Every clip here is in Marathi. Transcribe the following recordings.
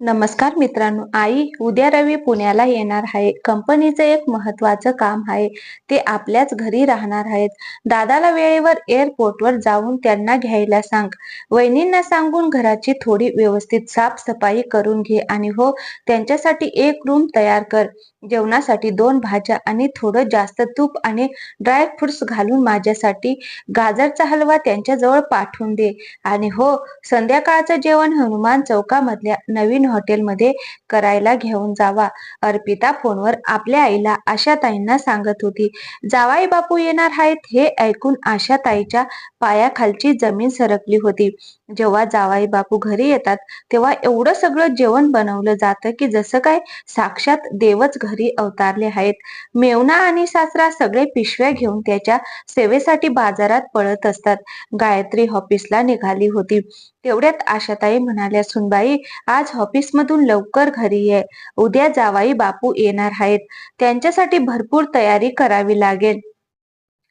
नमस्कार मित्रांनो आई उद्या रवी पुण्याला येणार आहे. कंपनीचं एक महत्वाचं काम आहे. ते आपल्याच घरी राहणार आहेत. दादाला वेळेवर एअरपोर्टवर जाऊन त्यांना घ्यायला सांग. वहिनींना सांगून घराची थोडी व्यवस्थित साफसफाई करून घे आणि हो त्यांच्यासाठी एक रूम तयार कर. जेवणासाठी दोन भाज्या आणि थोडं जास्त तूप आणि ड्रायफ्रुट्स घालून माझ्यासाठी गाजरचा हलवा त्यांच्याजवळ पाठवून दे. आणि हो संध्याकाळचं जेवण हनुमान चौकामधल्या नवीन हॉटेलमध्ये करायला घेऊन जावा. अर्पिता फोनवर आपल्या आईला आशाताईंना सांगत होती जावाई बापू येणार आहेत हे ऐकून आशाताईच्या पायाखालची जमीन सरकली होती. जेव्हा जावाई बापू घरी येतात तेव्हा एवढं सगळं जेवण बनवलं जातं की जसं काय साक्षात देवच घरी अवतारले आहेत. मेवना आणि सासरा सगळे पिशव्या घेऊन त्याच्या सेवेसाठी बाजारात पळत असतात. गायत्री ऑफिसला निघाली होती. तेवढ्यात आशाताई म्हणाल्या सुनबाई आज ऑफिसमधून लवकर घरी ये. उद्या जावाई बापू येणार आहेत. त्यांच्यासाठी भरपूर तयारी करावी लागेल.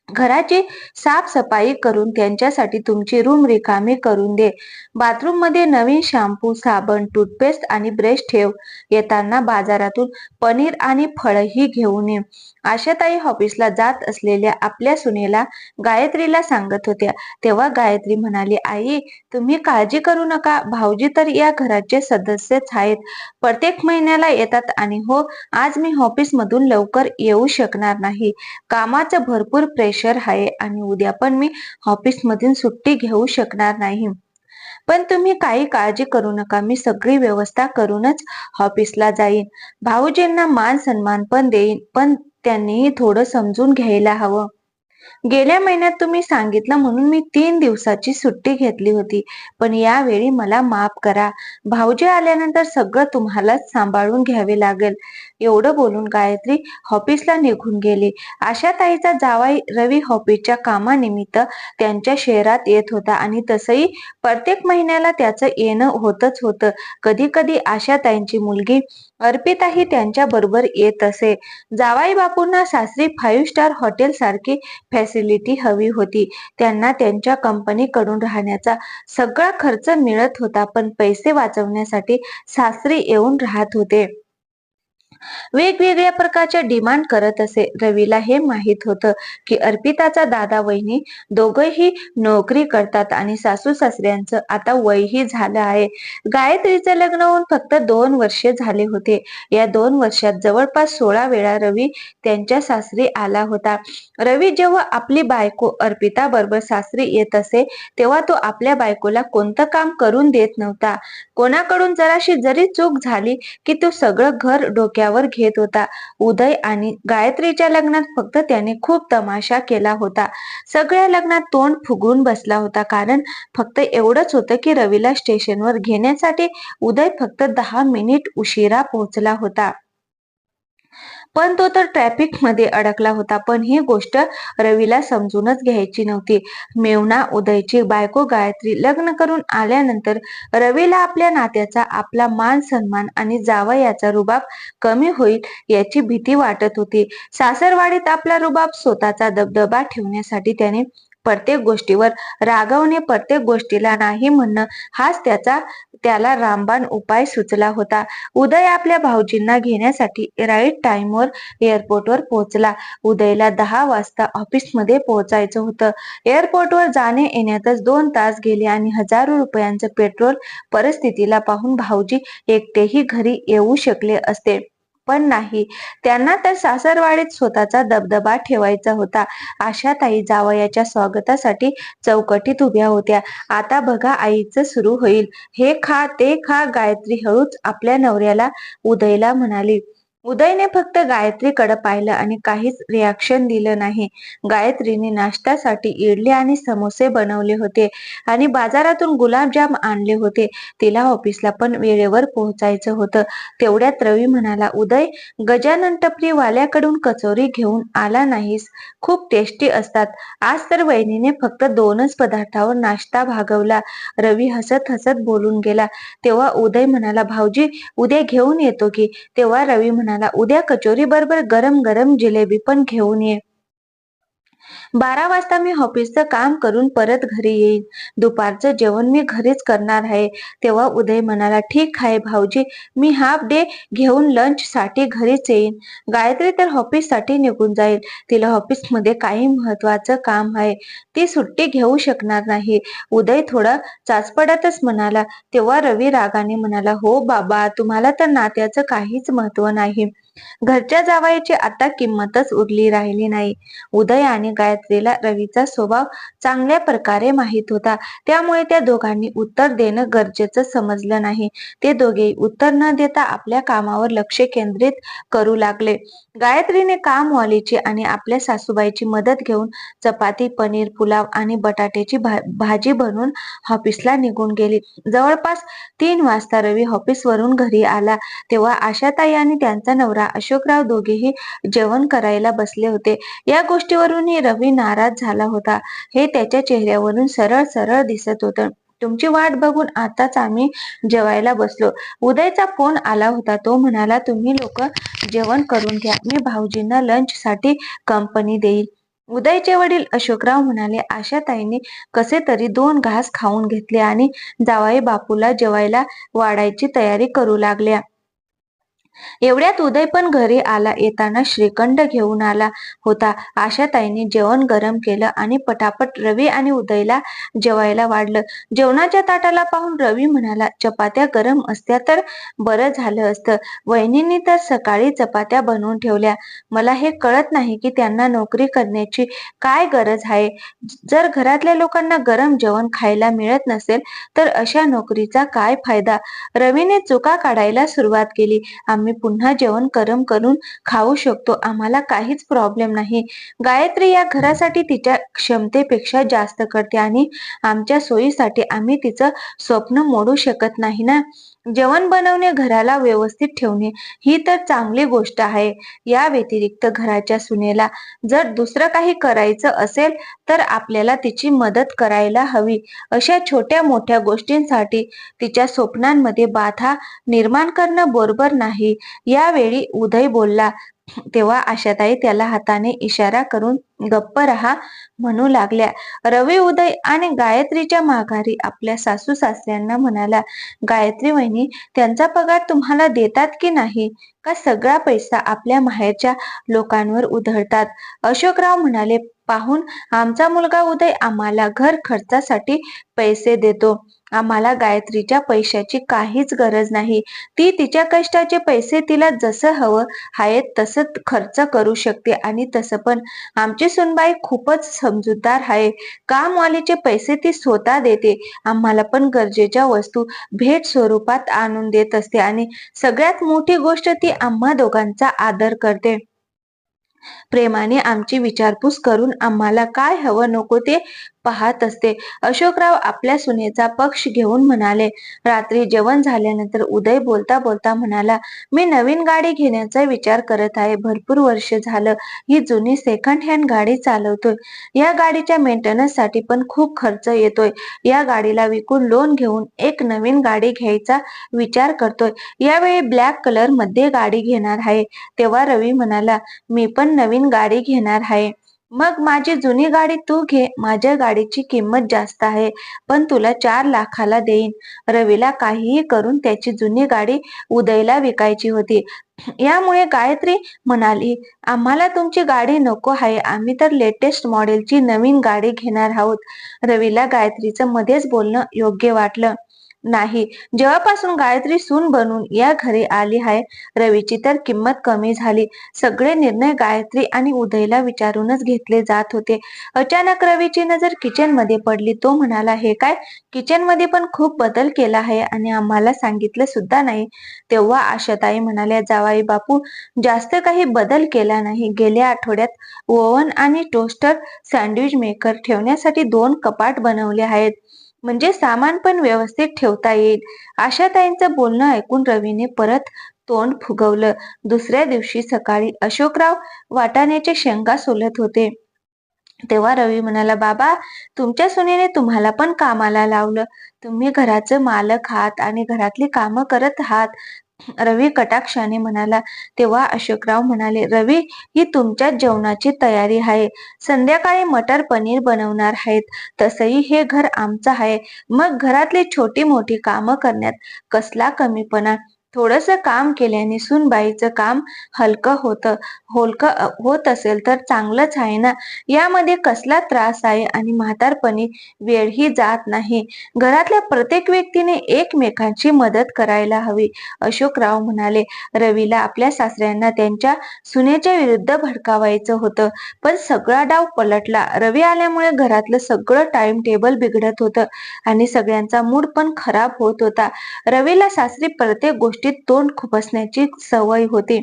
घराची साफसफाई करून त्यांच्यासाठी तुमची रूम रिकामी करून दे. बाथरूममध्ये नवीन शॅम्पू साबण टूथपेस्ट आणि ब्रश ठेव. येताना बाजारातून पनीर आणि फळही घेऊन ये. आशाताई ऑफिसला जात असलेल्या आपल्या सुनेला गायत्रीला सांगत होत्या. तेव्हा गायत्री म्हणाली आई तुम्ही काळजी करू नका. भाऊजी तर या घराचे सदस्यच आहेत. प्रत्येक महिन्याला येतात आणि हो आज मी ऑफिस मधून लवकर येऊ शकणार नाही. कामाचं भरपूर प्रेशर आहे आणि उद्या पण मी ऑफिस मधून सुट्टी घेऊ शकणार नाही. पण तुम्ही काही काळजी करू नका मी सगळी व्यवस्था करूनच ऑफिसला जाईन. भाऊजींना मान सन्मान पण देईन पण त्यांनीही थोडं समजून घ्यायला हवं. गेल्या महिन्यात तुम्ही सांगितलं म्हणून मी तीन दिवसाची सुट्टी घेतली होती पण यावेळी मला माफ करा. भाऊजी आल्यानंतर सगळं तुम्हालाच सांभाळून घ्यावे लागेल. एवढं बोलून गायत्री ऑफिसला निघून गेली. आशाताईचा जावाई रवी ऑफिसच्या कामानिमित्त त्यांच्या शहरात येत होता आणि तसंही प्रत्येक महिन्याला त्याचं येणं होतच होतं. कधी कधी आशाताईंची मुलगी अर्पिताही त्यांच्या बरोबर येत असे. जावाई बापूंना सासरी फाईव्ह स्टार हॉटेल सारखी फॅसिलिटी हवी होती. त्यांना त्यांच्या कंपनीकडून राहण्याचा सगळा खर्च मिळत होता पण पैसे वाचवण्यासाठी सासरी येऊन राहत होते. वेगवेगळ्या प्रकारच्या डिमांड करत असे. रवीला हे माहीत होतं की अर्पिताचा दादा वहिनी दोघही नोकरी करतात आणि सासू सासऱ्यांचं आता वयही झालं आहे. गायत्रीचं लग्न होऊन फक्त दोन वर्षे झाले होते. या दोन वर्षात जवळपास सोळा वेळा रवी त्यांच्या सासरी आला होता. रवी जेव्हा आपली बायको अर्पिता बरोबर सासरी येत असे तेव्हा तो आपल्या बायकोला कोणतं काम करून देत नव्हता. कोणाकडून जराशी जरी चूक झाली की तो सगळं घर डोक्यावर घेत होता. उदय आणि गायत्रीच्या लग्नात फक्त त्याने खूप तमाशा केला होता. सगळ्या लग्नात तोंड फुगून बसला होता. कारण फक्त एवढंच होतं की रवीला स्टेशनवर घेण्यासाठी उदय फक्त दहा मिनिट उशिरा पोहोचला होता. पण तो तर ट्रॅफिकमध्ये अडकला होता. पण ही गोष्ट रवीला समजूनच घ्यायची नव्हती. मेवना उदयची बायको गायत्री लग्न करून आल्यानंतर रवीला आपल्या नात्याचा आपला मान सन्मान आणि जावयाचा रुबाब कमी होईल याची भीती वाटत होती. सासरवाडीत आपला रुबाब स्वतःचा दबदबा ठेवण्यासाठी त्याने प्रत्येक गोष्टीवर रागवणे प्रत्येक गोष्टीला नाही म्हणणं हाच त्याचा त्याला रामबाण उपाय सुचला होता. उदय आपल्या भाऊजींना घेण्यासाठी राईट टाइमवर एअरपोर्टवर पोहोचला. उदयला दहा वाजता ऑफिसमध्ये पोहोचायचं होतं. एअरपोर्टवर जाणे येण्यातच दोन तास गेले आणि हजारो रुपयांचं पेट्रोल परिस्थितीला पाहून भाऊजी एकटेही घरी येऊ शकले असते. पण नाही. त्यांना तर सासरवाडीत स्वतःचा दबदबा ठेवायचा होता. आशाताई जावयाच्या स्वागतासाठी चौकटीत उभ्या होत्या. आता बघा आईचं सुरू होईल. हे खा ते खा गायत्री हळूच आपल्या नवऱ्याला उदयला म्हणाली उदयने फक्त गायत्रीकडे पाहिलं आणि काहीच रिॲक्शन दिलं नाही. गायत्रीने नाश्त्यासाठी इडली आणि समोसे बनवले होते आणि बाजारातून गुलाबजाम आणले होते. तिला ऑफिसला पण वेळेवर पोहोचायचं होतं. तेवढ्यात रवी म्हणाला उदय गजानन टपरी वाल्याकडून कचोरी घेऊन आला नाहीस. खूप टेस्टी असतात. आज तर वहिनीने फक्त दोनच पदार्थावर नाश्ता भागवला. रवी हसत हसत बोलून गेला. तेव्हा उदय म्हणाला भाऊजी उद्या घेऊन येतो की. तेव्हा रवी म्हणाला उद्या कचोरी बरोबर गरम गरम जिलेबी पण घेऊन ये बारा वाजता मी ऑफिसचं काम करून परत घरी येईन. दुपारचं जेवण मी घरीच करणार आहे. तेव्हा उदय म्हणाला ठीक आहे भाऊजी मी हाफ डे घेऊन लंच साठी घरीच येईन. गायत्री तर ऑफिससाठी निघून जाईल. तिला ऑफिसमध्ये काही महत्वाचं काम आहे. ती सुट्टी घेऊ शकणार नाही. उदय थोडा चाचपडतच म्हणाला. तेव्हा रवी रागाने म्हणाला हो बाबा तुम्हाला तर नात्याचं काहीच महत्त्व नाही. घरच्या जावयाची आता किंमतच उरली राहिली नाही. उदय आणि गायत्रीला रवीचा स्वभाव चांगल्या प्रकारे माहीत होता. त्यामुळे त्या दोघांनी उत्तर देणं गरजेचं समजलं नाही. ते दोघे उत्तर न देता आपल्या कामावर लक्ष केंद्रित करू लागले. गायत्रीने कामवालीची आणि आपल्या सासूबाईची मदत घेऊन चपाती पनीर पुलाव आणि बटाट्याची भा भाजी बनवून ऑफिसला निघून गेली. जवळपास तीन वाजता रवी ऑफिस वरून घरी आला. तेव्हा आशाताई आणि त्यांचा नवरा अशोकराव दोघेही जेवण करायला बसले होते. या गोष्टीवरूनही रवी नाराज झाला होता. हे त्याच्या चेहऱ्यावरून सरळ सरळ दिसत होतं. तुमची वाट बघून आताच आम्ही जेवायला बसलो. उदयचा फोन आला होता. तो म्हणाला तुम्ही लोक जेवण करून घ्या. मी भाऊजींना लंच साठी कंपनी देईल. उदयचे वडील अशोकराव म्हणाले आशाताईंनी कसे तरी दोन घास खाऊन घेतले आणि जावाई बापूला जेवायला वाढायची तयारी करू लागल्या. एवढ्यात उदय पण घरी आला येताना श्रीखंड घेऊन आला होता. आशाताईने जेवण गरम केलं आणि पटापट रवी आणि उदयला जेवायला वाढलं. जेवणाच्या ताटाला पाहून रवी म्हणाला चपात्या गरम असत्या तर बरं झालं असतं. वहिनींनी तर सकाळी चपात्या बनवून ठेवल्या. मला हे कळत नाही की त्यांना नोकरी करण्याची काय गरज आहे. जर घरातल्या लोकांना गरम जेवण खायला मिळत नसेल तर अशा नोकरीचा काय फायदा? रवीने चुका काढायला सुरुवात केली. आम्ही पुन्हा जेवण गरम करून खाऊ शकतो. आम्हाला काहीच प्रॉब्लेम नाही. गायत्री या घरासाठी तिच्या क्षमतेपेक्षा जास्त करते आणि आमच्या सोयीसाठी आम्ही तिचं स्वप्न मोडू शकत नाही ना? जेवण बनवणे घराला व्यवस्थित ठेवणे ही तर चांगली गोष्ट आहे. या व्यतिरिक्त घराच्या सुनेला जर दुसरं काही करायचं असेल तर आपल्याला तिची मदत करायला हवी. अशा छोट्या मोठ्या गोष्टींसाठी तिच्या स्वप्नांमध्ये बाधा निर्माण करणं बरोबर नाही. यावेळी उदय बोलला तेव्हा आशाताई त्याला हाताने इशारा करून गप्प रहा म्हणू लागल्या. रवी उदय आणि गायत्रीच्या माघारी आपल्या सासू सासऱ्यांना म्हणाला गायत्री वहिनी त्यांचा पगार तुम्हाला देतात की नाही? का सगळा पैसा आपल्या माहेरच्या लोकांवर उधळतात? अशोकराव म्हणाले पाहून आमचा मुलगा उदय आम्हाला घर खर्चासाठी पैसे देतो. आम्हाला गायत्रीच्या पैशाची काहीच गरज नाही. ती तिच्या कष्टाचे पैसे तिला जसं हवं हाय तसं खर्च करू शकते. आणि तसं पण. आमची सुनबाई खूपच समजूतदार आहे कामवालीचे पैसे ती स्वतः देते. आम्हाला पण गरजेच्या वस्तू भेट स्वरूपात आणून देत असते. आणि सगळ्यात मोठी गोष्ट ती आम्हा दोघांचा आदर करते. प्रेमाने आमची विचारपूस करून आम्हाला काय हवं नको ते पाहत असते. अशोकराव आपल्या सुनेचा पक्ष घेऊन म्हणाले रात्री जेवण झाल्यानंतर उदय बोलता बोलता म्हणाला मी नवीन गाडी घेण्याचा विचार करत आहे. भरपूर वर्ष झालं ही जुनी सेकंड हँड गाडी चालवतोय. या गाडीच्या मेंटेनन्ससाठी पण खूप खर्च येतोय. या गाडीला विकून लोन घेऊन एक नवीन गाडी घ्यायचा विचार करतोय. यावेळी ब्लॅक कलरमध्ये गाडी घेणार आहे. तेव्हा रवी म्हणाला मी पण नवीन गाडी घेणार आहे. मग माझी जुनी गाडी तू घे माझ्या गाडीची किंमत जास्त आहे पण तुला चार लाखाला देईन. रवीला काहीही करून त्याची जुनी गाडी उदयला विकायची होती. यामुळे गायत्री म्हणाली आम्हाला तुमची गाडी नको आहे आम्ही तर लेटेस्ट मॉडेलची नवीन गाडी घेणार आहोत. रवीला गायत्रीचं मध्येच बोलणं योग्य वाटलं. नाही. जेव्हापासून गायत्री सून बनून या घरी आली आहे रवीची तर किंमत कमी झाली. सगळे निर्णय गायत्री आणि उदयला विचारूनच घेतले जात होते. अचानक रवीची नजर किचनमध्ये पडली. तो म्हणाला हे काय? किचनमध्ये पण खूप बदल केला आहे आणि आम्हाला सांगितलं सुद्धा नाही. तेव्हा आशाताई म्हणाल्या जावाई बापू जास्त काही बदल केला नाही. गेल्या आठवड्यात ओव्हन आणि टोस्टर सँडविच मेकर ठेवण्यासाठी दोन कपाट बनवले आहेत. म्हणजे सामान पण व्यवस्थित ठेवता येईल. आशाताईंचं बोलणं ऐकून रवीने परत तोंड फुगवलं. दुसऱ्या दिवशी सकाळी अशोकराव वाटाण्याचे शेंगा सोलत होते. तेव्हा रवी म्हणाला बाबा तुमच्या सुनेने तुम्हाला पण कामाला लावलं. तुम्ही घराचं मालक आहात आणि घरातली कामं करत आहात. रवी कटाक्षाने म्हणाला तेव्हा अशोकराव म्हणाले रवी ही तुमच्या जेवणाची तयारी आहे. संध्याकाळी मटर पनीर बनवणार आहेत. तसही हे घर आमचं आहे. मग घरातली छोटी मोठी कामं करण्यात कसला कमीपणा? थोडस काम केल्याने सुनबाईचं काम हलकं होतं होलकं होत असेल तर चांगलंच आहे ना? यामध्ये कसला त्रास आहे आणि म्हातारपणी वेळही जात नाही. घरातल्या प्रत्येक व्यक्तीने एकमेकांची मदत करायला हवी अशोकराव म्हणाले. रवीला आपल्या सासऱ्यांना त्यांच्या सुनेच्या विरुद्ध भडकावायचं होतं पण सगळा डाव पलटला. रवी आल्यामुळे घरातलं सगळं टाइम टेबल बिघडत होतं आणि सगळ्यांचा मूड पण खराब होत होता. रवीला सासरी प्रत्येक गोष्टीत तोंड खुपसण्याची सवय होती.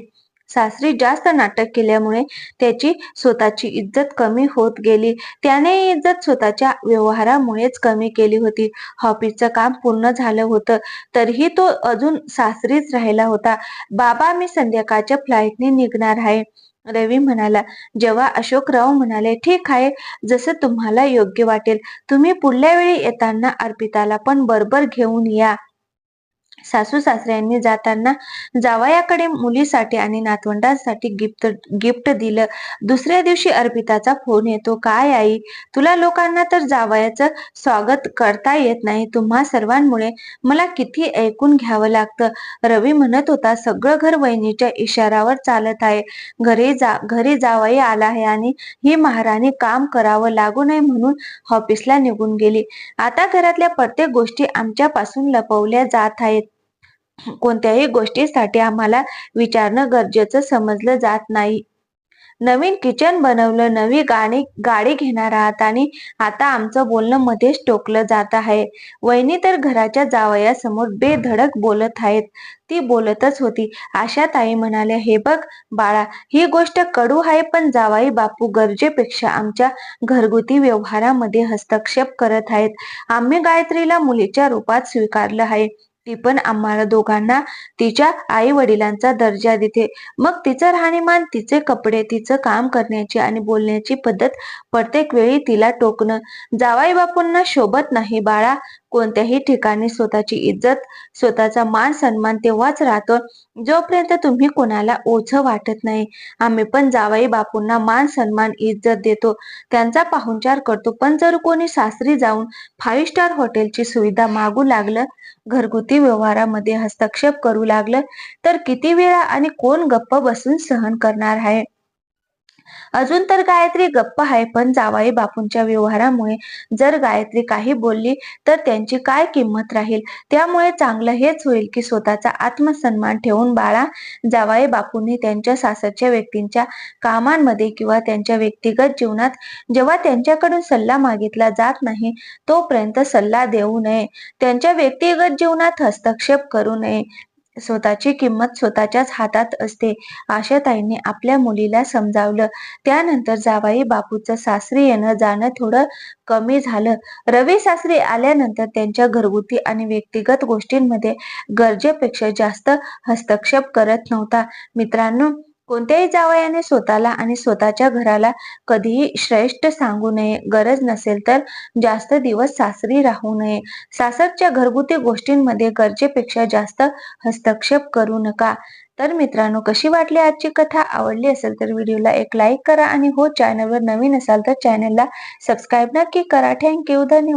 सासरी जास्त नाटक केल्यामुळे त्याची स्वतःची इज्जत कमी होत गेली. त्याने इज्जत स्वतःच्या व्यवहारामुळेच कमी केली होती. ऑफिसचं काम पूर्ण झालं होतं. तरीही तो अजून सासरीच राहिला होता. बाबा मी संध्याकाळच्या फ्लाईटने निघणार आहे. रवी म्हणाला. जेव्हा अशोकराव म्हणाले ठीक आहे जसं तुम्हाला योग्य वाटेल. तुम्ही पुढल्या वेळी येताना अर्पिताला पण बरोबर घेऊन या. सासू सासऱ्यांनी जाताना जावयाकडे मुलीसाठी आणि नातवंडांसाठी गिफ्ट गिफ्ट दिलं. दुसऱ्या दिवशी अर्पिताचा फोन येतो काय आई तुला लोकांना तर जावयाचं स्वागत करता येत नाही. तुम्हा सर्वांमुळे मला किती ऐकून घ्यावं लागतं. रवी म्हणत होता सगळं घर वहिनीच्या इशारावर चालत आहे. घरी जा घरी जावई आला आहे आणि ही महाराणी काम करावं लागू नये म्हणून ऑफिसला निघून गेली. आता घरातल्या प्रत्येक गोष्टी आमच्यापासून लपवल्या जात आहेत. कोणत्याही गोष्टीसाठी आम्हाला विचारणं गरजेचं समजलं जात नाही. नवीन किचन बनवलं नवी गाणी गाडी घेणार आहात आणि आता आमचं बोलणं मध्येच टोकलं जात आहे. वहिनी तर घराच्या जावयासमोर बेधडक बोलत आहेत. ती बोलतच होती. आशा ताई म्हणाल्या हे बघ बाळा ही गोष्ट कडू आहे पण जावाई बापू गरजेपेक्षा आमच्या घरगुती व्यवहारामध्ये हस्तक्षेप करत आहेत. आम्ही गायत्रीला मुलीच्या रूपात स्वीकारलं आहे. ती पण आम्हाला दोघांना तिच्या आई वडिलांचा दर्जा देते. मग तिचं राहणीमान तिचे कपडे तिचं काम करण्याची आणि बोलण्याची पद्धत प्रत्येक वेळी तिला टोकणं. जावाई बापूंना शोभत नाही बाळा. कोणत्याही ठिकाणी स्वतःची इज्जत स्वतःचा मान सन्मान तेव्हाच राहतो जोपर्यंत तुम्ही कोणाला ओझ वाटत नाही. आम्ही पण जावाई बापूंना मान सन्मान इज्जत देतो त्यांचा पाहुणचार करतो पण जर कोणी सासरी जाऊन फाईव्ह स्टार हॉटेलची सुविधा मागू लागलं घरगुती व्यवहारामध्ये हस्तक्षेप करू लागलं तर किती वेळा आणि कोण गप्प बसून सहन करणार आहे? अजून तर गायत्री गप्प आहे पण जावाई बापूंच्या व्यवहारामुळे जर गायत्री काही बोलली तर त्यांची काय किंमत राहील? त्यामुळे चांगलं हेच होईल की स्वतःचा आत्मसन्मान ठेवून बाळा जावाई बापूंनी त्यांच्या सासरच्या व्यक्तींच्या कामांमध्ये किंवा त्यांच्या व्यक्तिगत जीवनात जेव्हा त्यांच्याकडून सल्ला मागितला जात नाही तोपर्यंत सल्ला देऊ नये. त्यांच्या व्यक्तिगत जीवनात हस्तक्षेप करू नये. स्वतःची किंमत स्वतःच्याच हातात असते आशाताईंनी आपल्या मुलीला समजावलं. त्यानंतर जावाई बापूचं सासरी येणं जाणं थोडं कमी झालं. रवी सासरी आल्यानंतर त्यांच्या घरगुती आणि व्यक्तिगत गोष्टींमध्ये गरजेपेक्षा जास्त हस्तक्षेप करत नव्हता. मित्रांनो कोणत्याही जावयाने स्वतःला आणि स्वतःच्या घराला कधीही श्रेष्ठ सांगू नये गरज नसेल तर जास्त दिवस सासरी राहू नये. सासरच्या घरगुती गोष्टींमध्ये गरजेपेक्षा जास्त हस्तक्षेप करू नका. तर मित्रांनो कशी वाटली आजची कथा? आवडली असेल तर व्हिडिओला एक लाईक करा आणि हो चॅनलवर नवीन असाल तर चॅनलला सबस्क्राईब नक्की करा. थँक्यू धन्यवाद.